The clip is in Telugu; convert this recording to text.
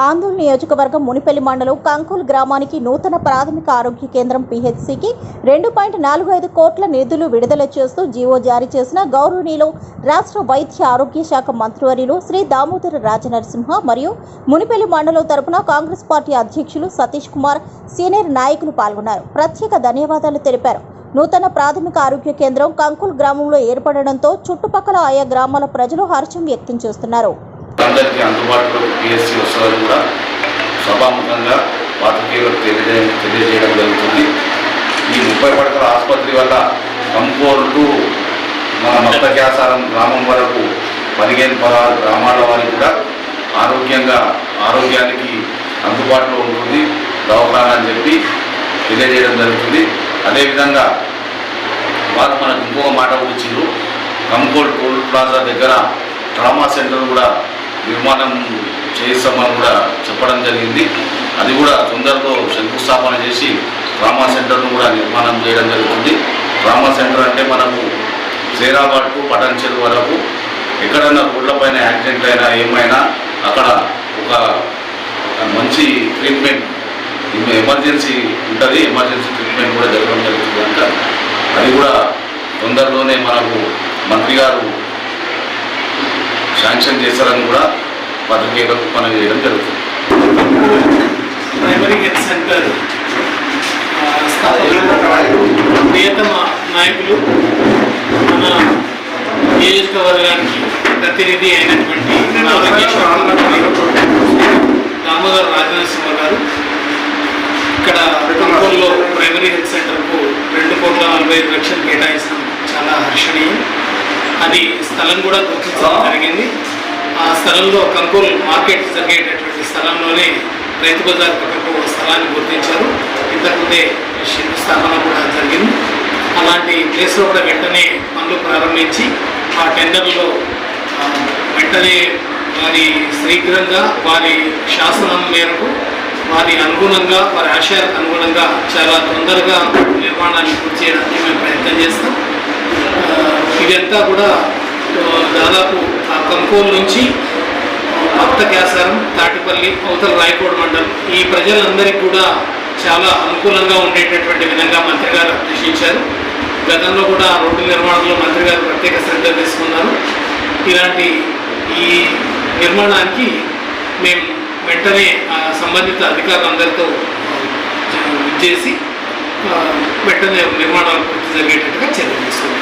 ఆందోళన నియోజకవర్గం మునిపల్లి మండలం కంకుల్ గ్రామానికి నూతన ప్రాథమిక ఆరోగ్య కేంద్రం పిహెచ్సికి రెండు పాయింట్ నాలుగు ఐదు కోట్ల నిధులు విడుదల చేస్తూ జీవో జారీ చేసిన గౌరవనీయులు రాష్ట్ర వైద్య ఆరోగ్య శాఖ మంత్రివర్యులు శ్రీ దామోదర రాజనరసింహ మరియు మునిపల్లి మండలం తరపున కాంగ్రెస్ పార్టీ అధ్యక్షులు సతీష్ కుమార్ సీనియర్ నాయకులు పాల్గొన్నారు. ప్రత్యేక ధన్యవాదాలు తెలిపారు. నూతన ప్రాథమిక ఆరోగ్య కేంద్రం కంకుల్ గ్రామంలో ఏర్పడడంతో చుట్టుపక్కల ఆయా గ్రామాల ప్రజలు హర్షం వ్యక్తం చేస్తున్నారు. అందరికీ అందుబాటులో పిఎస్సి వస్తుందని కూడా సభాముఖంగా పాత్రికేయులకు తెలియజే తెలియజేయడం జరుగుతుంది. ఈ ముప్పై పడకల ఆసుపత్రి వల్ల కంపోలు టు మన మత్త క్యాసారం గ్రామం వరకు పదిహేను పదహారు గ్రామాల వారికి కూడా ఆరోగ్యంగా ఆరోగ్యానికి అందుబాటులో ఉంటుంది. దవాఖానా అని చెప్పి తెలియజేయడం జరుగుతుంది. అదేవిధంగా వారు మనకు ఇంకొక మాట వచ్చిండ్రు కంకోల్ టోల్ ప్లాజా దగ్గర ట్రామా సెంటర్ కూడా నిర్మాణం చేస్తామని కూడా చెప్పడం జరిగింది. అది కూడా తొందరలో శంకుస్థాపన చేసి ట్రామా సెంటర్ను కూడా నిర్మాణం చేయడం జరుగుతుంది. ట్రామా సెంటర్ అంటే మనకు జైరాబాద్ టు చెరువు వరకు ఎక్కడన్నా రోడ్లపైన యాక్సిడెంట్ అయినా ఏమైనా అక్కడ ఒక మంచి ట్రీట్మెంట్ ఎమర్జెన్సీ ఉంటుంది. ఎమర్జెన్సీ ట్రీట్మెంట్ కూడా జరగడం జరుగుతుంది కనుక అది కూడా తొందరలోనే మనకు మంత్రి గారు శాంక్షన్ చేశారని కూడా పత్రికేయులకు పని చేయడం జరుగుతుంది. ప్రైమరీ హెల్త్ సెంటర్ ప్రియతమ నాయకులు మన నియోజకవర్గానికి ప్రతినిధి అయినటువంటి ఆరోగ్య దామోదర్ రాజనరసింహ గారు ఇక్కడ కంట్రోల్లో ప్రైమరీ హెల్త్ సెంటర్కు రెండు కోట్ల నలభై ఐదు లక్షలు కేటాయించడం చాలా హర్షణీయం. అది స్థలం కూడా గుర్తించడం జరిగింది. ఆ స్థలంలో కంకోల్ మార్కెట్ జరిగేటటువంటి స్థలంలోనే రైతు బజార్ పక్కకు ఒక స్థలాన్ని గుర్తించారు. ఇంతకుముందే శంకుస్థాపన కూడా జరిగింది. అలాంటి ప్లేస్లో కూడా వెంటనే పనులు ప్రారంభించి ఆ టెండర్లో వెంటనే వారి శీఘ్రంగా వారి శాసనం మేరకు వారి అనుగుణంగా వారి ఆశయాలకు అనుగుణంగా చాలా తొందరగా నిర్మాణాన్ని పూర్తి చేయడానికి మేము ప్రయత్నం చేస్తాం. ఇదంతా కూడా దాదాపు ఆ కంకోల్ నుంచి భక్త క్యాసారం తాటిపల్లి అవతల రాయకోడ మండలం ఈ ప్రజలందరికీ కూడా చాలా అనుకూలంగా ఉండేటటువంటి విధంగా మంత్రి గారు నిర్దేశించారు గతంలో కూడా రోడ్డు నిర్మాణంలో మంత్రి గారు ప్రత్యేక శ్రద్ధ తీసుకున్నారు. ఇలాంటి ఈ నిర్మాణానికి మేము వెంటనే ఆ సంబంధిత అధికారులందరితో చేసి వెంటనే నిర్మాణాలు పూర్తి జరిగేటట్టుగా చర్యలు తీసుకున్నాం.